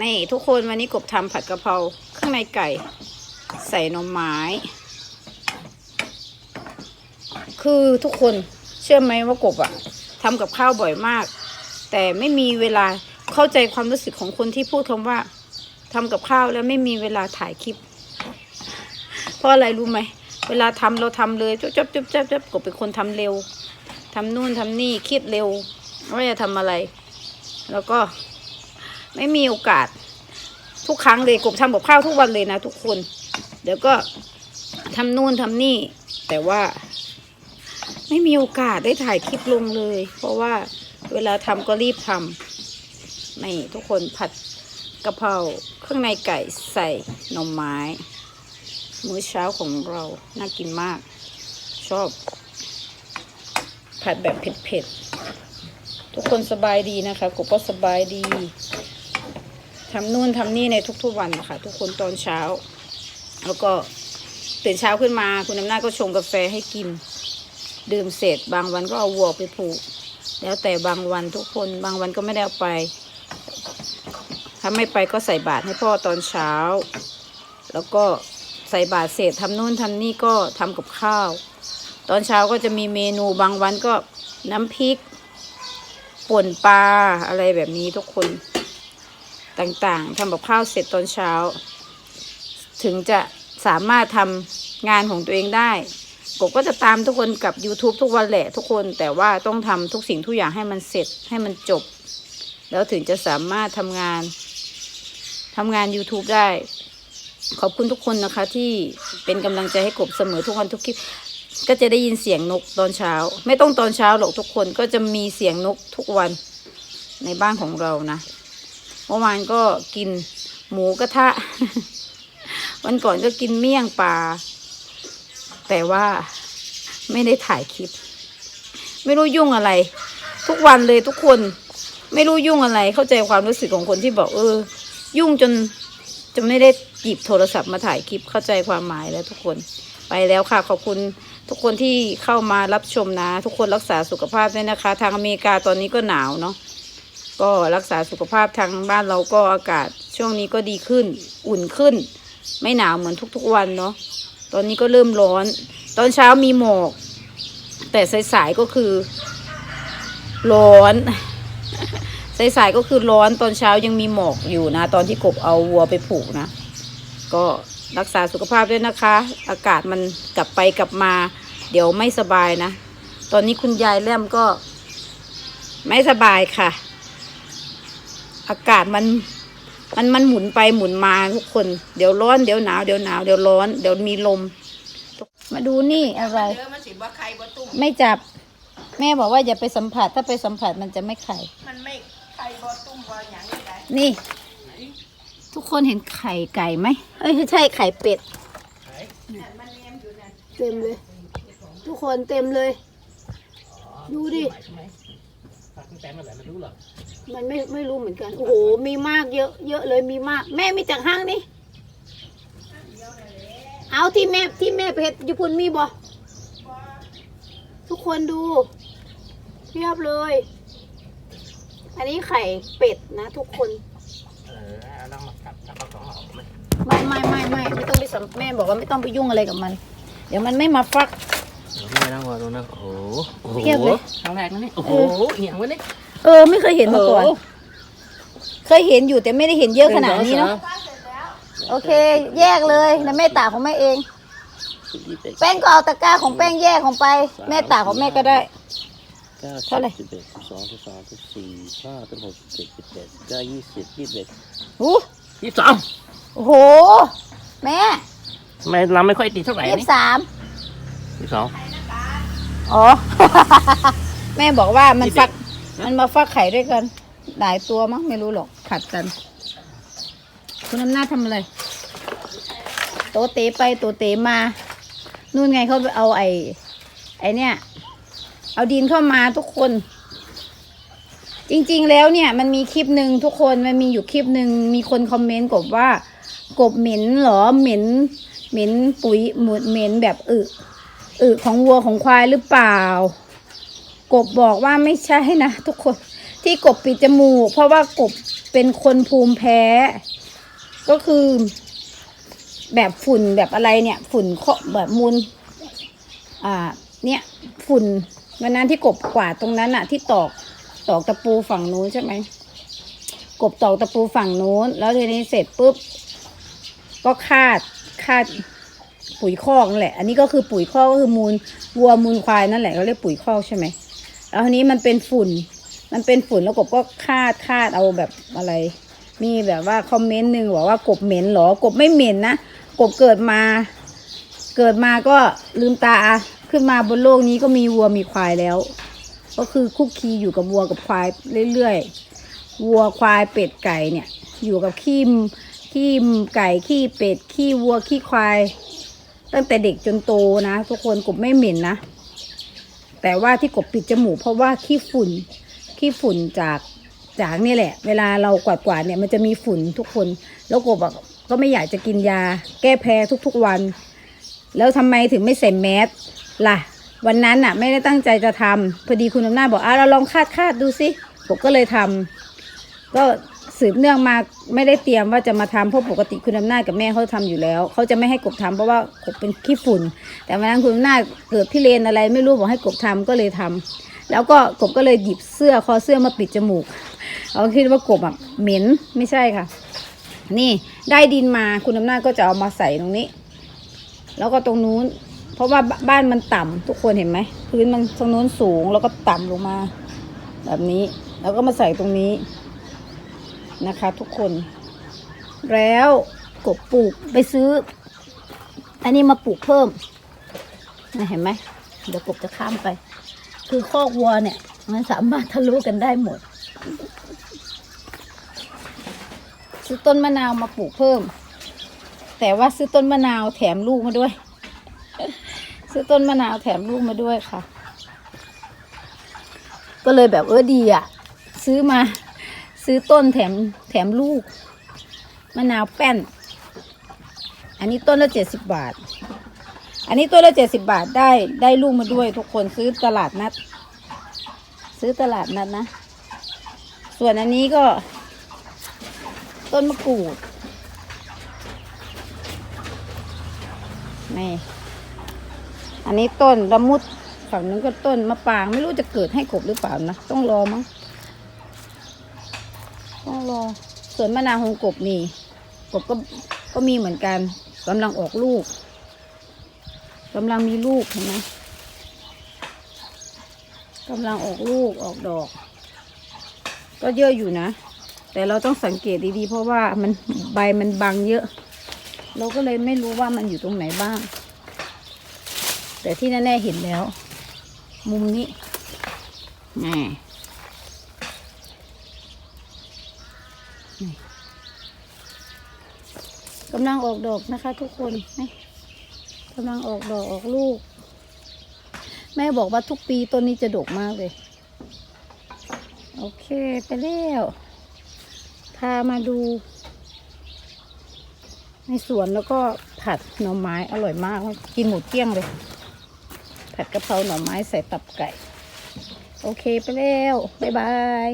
นี่ทุกคนวันนี้กบทำผัดกะเพราข้างในไก่ ใส่น่อไม้ คือทุกคนเชื่อไหมว่ากบอะทำกับข้าวบ่อยมาก แต่ไม่มีเวลาเข้าใจความรู้สึกของคนที่พูดคำว่าทำกับข้าวแล้วไม่มีเวลาถ่ายคลิป เพราะอะไรรู้ไหมเวลาทำเราทำเลยจบจบจบจบจบกบเป็นคนทำเร็วทำนู่นทำนี่คิดเร็วว่าจะทำอะไร แล้วก็ ไม่มีโอกาส ทุกครั้งเลยกบทำกับข้าวทุกวันเลยนะทุกคน เดี๋ยวก็ทำนู่นทำนี่ แต่ว่า ไม่มีโอกาสได้ถ่ายคลิปลงเลย เพราะว่าเวลาทำก็รีบทำนี่ทุกคนผัดกะเพราเครื่องในไก่ใส่หน่อไม้ มื้อเช้าของเราน่ากินมาก ชอบ ผัดแบบเผ็ดๆทุกคนสบายดีนะคะกบก็สบายดี ทำนู่นทำนี่ในทุกๆวันนะคะทุกคนตอนเช้า แล้วก็ตื่นเช้าขึ้นมา คุณน้ำหน้าก็ชงกาแฟให้กิน ดื่มเสร็จ บางวันก็เอาวัวไปผูก แล้วแต่บางวันทุกคนบางวันก็ไม่ได้เอาไปถ้าไม่ไปก็ใส่บาตรให้พ่อตอนเช้า แล้วก็ใส่บาตรเสร็จทำนู่นทำนี่ก็ทำกับข้าว ตอนเช้าก็จะมีเมนูบางวันก็น้ำพริกป่นปลาอะไรแบบนี้ทุกคน ต่างๆทำกับข้าวเสร็จตอนเช้า ถึงจะสามารถทำงานของตัวเองได้กบก็จะตามทุกคนกับ YouTube ทุกวันแหละทุกคนแต่ว่าต้องทำทุกสิ่งทุกอย่างให้มันเสร็จให้มันจบ แล้วถึงจะสามารถทำงานทำงาน YouTube ได้ ขอบคุณทุกคนนะคะ ที่เป็นกำลังใจให้กบเสมอทุกวันทุกคลิปก็จะได้ยินเสียงนกตอนเช้า ไม่ต้องตอนเช้าหรอกทุกคนก็จะมีเสียงนกทุกวันในบ้านของเรานะ มื่อวานก็กินหมูกระทะ วันก่อนก็กินเมี่ยงปลา แต่ว่าไม่ได้ถ่ายคลิป ไม่รู้ยุ่งอะไร ทุกวันเลยทุกคน ไม่รู้ยุ่งอะไร เข้าใจความรู้สึกของคนที่บอกเออ ยุ่งจนจะไม่ได้หยิบโทรศัพท์มาถ่ายคลิปเข้าใจความหมายแล้วทุกคนไปแล้วค่ะขอบคุณทุกคนที่เข้ามารับชมนะ ทุกคนรักษาสุขภาพด้วยนะคะ ทางอเมริกาตอนนี้ก็หนาวเนาะ ก็รักษาสุขภาพทางบ้านเราก็อากาศช่วงนี้ก็ดีขึ้น อุ่นขึ้น ไม่หนาวเหมือนทุกๆวันเนาะตอนนี้ก็เริ่มร้อน ตอนเช้ามีหมอก แต่สายๆก็คือ ร้อนสายๆก็คือร้อนตอนเช้ายังมีหมอกอยู่นะ ตอนที่กบเอาวัวไปผูกนะ ก็รักษาสุขภาพด้วยนะคะ อากาศมันกลับไปกลับมา เดี๋ยวไม่สบายนะ ตอนนี้คุณยายแล่มก็ ไม่สบายค่ะ อากาศมันมันมันหมุนไปหมุนมาทุกคน เดี๋ยวร้อนเดี๋ยวหนาวเดี๋ยวหนาวเดี๋ยวร้อน เดี๋ยวมีลม มาดูนี่อะไร เด้อมันสิว่าใครบ่ตุ้มไม่จับ แม่บอกว่าอย่าไปสัมผัสถ้าไปสัมผัสมันจะไม่ไข่ มันไม่ใครบ่ตุ้มบ่หยังได้นี่ ทุกคนเห็นไข่ไก่ไหมเอ้ยไม่ใช่ไข่เป็ดนั่นมันเลี้ยงอยู่นั่นเต็มเลย ทุกคนเต็มเลย ดูดิแต่เมื่อไหร่ไม่รู้หรอก มันไม่ไม่รู้เหมือนกัน โอ้โห มีมากเยอะ เยอะเลยมีมาก แม่มีจากห้างนี่ เอาที่แม่ที่แม่เพชรญี่ปุ่นมีบ่ทุกคนดูเรียบเลย อันนี้ไข่เป็ดนะทุกคนเออเอาลองมากัดจับเอาสองหอกไหมไม่ไม่ไม่ไม่ไม่ต้องไปสัมแม่บอกว่าไม่ต้องไปยุ่งอะไรกับมัน เดี๋ยวมันไม่มาฟักไม่ต้องรอตรงนั้นโอ้โหโอ้โหเทียบเลยครั้งแรกนะนี่โอ้โหเอียงวะนี่ เออ ไม่เคยเห็นมาก่อน เคยเห็นอยู่แต่ไม่ได้เห็นเยอะขนาดนี้เนาะ โอเค แยกเลยนะแม่ตากของแม่เอง แป้งก็เอาตะกร้าของแป้งแยกของไป แม่ตากของแม่ก็ได้เก้าเท่าไหร่สิบเอ็ดสิบสองสิบสามสิบสี่สิบห้าสิบหกสิบเจ็ดสิบแปดสิบเก้ายี่สิบยี่สิบเอ็ดหูยี่สิบสองโอ้โห แม่ทำไมเราไม่ค่อยติดเท่าไหร่ยี่นี่สิบสามยี่สิบสองอ๋อ แม่บอกว่ามันฟัก มันมาฟักไข่ด้วยกันหลายตัวมั้งไม่รู้หรอกผัดกัน คุณอำนาจทำอะไร โตเตไปโตเตมา นู่นไงเขาไปเอาไอ้ไอ้เนี่ย เอาดินเข้ามาทุกคน จริง ๆ แล้วเนี่ย มันมีคลิปหนึ่งทุกคนมันมีอยู่คลิปหนึ่งมีคนคอมเมนต์กบว่า กบเหม็นเหรอเหม็น เหม็นปุ๋ยหมุดเหม็นแบบอึอึของวัวของควายหรือเปล่า กบบอกว่าไม่ใช่นะทุกคนที่กบปิดจมูก เพราะว่ากบเป็นคนภูมิแพ้ ก็คือ แบบฝุ่นแบบอะไรเนี่ย ฝุ่นเคาะแบบมูลอ่าเนี่ย ฝุ่นวันนั้นที่กบกวาดตรงนั้นอะที่ตอกตอกตะปูฝั่งนู้นใช่ไหมกบตอกตะปูฝั่งนู้น แล้วทีนี้เสร็จปุ๊บ ก็คาดคาดปุ๋ยคอกนั่นแหละ อันนี้ก็คือปุ๋ยคอกก็คือมูลวัวมูลควายนั่นแหละเขาเรียกปุ๋ยคอกใช่ไหม แล้วทีนี้มันเป็นฝุ่น มันเป็นฝุ่นแล้วกบก็คาดคาดเอาแบบอะไร มีแบบว่าคอมเมนต์หนึ่งบอกว่ากบเหม็นเหรอกบไม่เหม็นนะกบเกิดมา เกิดมาก็ลืมตาขึ้นมาบนโลกนี้ก็มีวัวมีควายแล้ว ก็คือคุกคีอยู่กับวัวกับควายเรื่อยๆวัวควายเป็ดไก่เนี่ย อยู่กับขี้มขี้มไก่ขี้เป็ดขี้วัวขี้ควาย ตั้งแต่เด็กจนโตนะ ทุกคนกบไม่เหม็นนะ แต่ว่าที่กบปิดจมูกเพราะว่าขี้ฝุ่นขี้ฝุ่นจากจากนี่แหละ เวลาเรากวาดกวาดเนี่ยมันจะมีฝุ่นทุกคน แล้วกบก็ไม่อยากจะกินยา แก้แพ้ทุกๆวัน แล้วทำไมถึงไม่ใส่แมสล่ะ วันนั้นน่ะ ไม่ได้ตั้งใจจะทำพอดีคุณอำนาจบอกอะเราลองคาดคาดดูสิผมก็เลยทำก็ สืบเนื่องมาไม่ได้เตรียมว่าจะมาทำเพราะปกติคุณอำนาจกับแม่เขาทำอยู่แล้วเขาจะไม่ให้กบทำเพราะว่ากบเป็นขี้ฝุ่น แต่วันนั้นคุณอำนาจเกิดพี่เลนอะไร ไม่รู้บอกให้กบทำก็เลยทำแล้วก็กบก็เลยหยิบเสื้อคอเสื้อมาปิดจมูกเขาคิดว่ากบอะเหม็นไม่ใช่ค่ะ นี่ได้ดินมาคุณอำนาจก็จะเอามาใส่ตรงนี้ แล้วก็ตรงนู้น เพราะว่าบบ้านมันต่ำทุกคนเห็นไหมพื้นมันตรงนู้นสูงแล้วก็ต่ำลงมา แบบนี้ แล้วก็มาใส่ตรงนี้ นะคะทุกคน แล้วกบปลูกไปซื้อ อันนี้มาปลูกเพิ่มนะเห็นไหมเดี๋ยวกบจะข้ามไป คือคอกวัวเนี่ย มันสามารถทะลุกันได้หมด ซื้อต้นมะนาวมาปลูกเพิ่ม แต่ว่าซื้อต้นมะนาวแถมลูกมาด้วย ซื้อต้นมะนาวแถมลูกมาด้วยค่ะ ก็เลยแบบเออดีอะ ซื้อมา ซื้อต้นแถมแถมลูก มะนาวแป้น อันนี้ต้นละเจ็ดสิบบาท อันนี้ต้นละเจ็ดสิบาทได้ได้ลูกมาด้วย ทุกคนซื้อตลาดนัด ซื้อตลาดนัดนะ ส่วนอันนี้ก็ ต้นมะกรูดนี่อันนี้ต้นละมุด ฝั่งนู้นก็ต้นมะปรางไม่รู้จะเกิดให้กบหรือเปล่านะ ต้องรอมั้ง ต้องรอส่วนมะนาวของกบนี่ กบก็ก็มีเหมือนกันกำลังออกลูกกำลังมีลูกเห็นไหมกำลังออกลูกออกดอก ก็เยอะอยู่นะ แต่เราต้องสังเกตดีๆ เพราะว่ามันใบมันบังเยอะ เราก็เลยไม่รู้ว่ามันอยู่ตรงไหนบ้าง แต่ที่แน่ๆเห็นแล้ว มุมนี้แหม่ นี่กำลังออกดอกนะคะ ทุกคนนี่กำลังออกดอกออกลูก แม่บอกว่าทุกปีต้นนี้จะดกมากเลย โอเคไปแล้วพามาดู ในสวนแล้วก็ผัดหน่อไม้อร่อยมาก กินหมดเกลี้ยงเลย ผัดกะเพราหน่อไม้ใส่ตับไก่ โอเคไปแล้ว บ๊ายบาย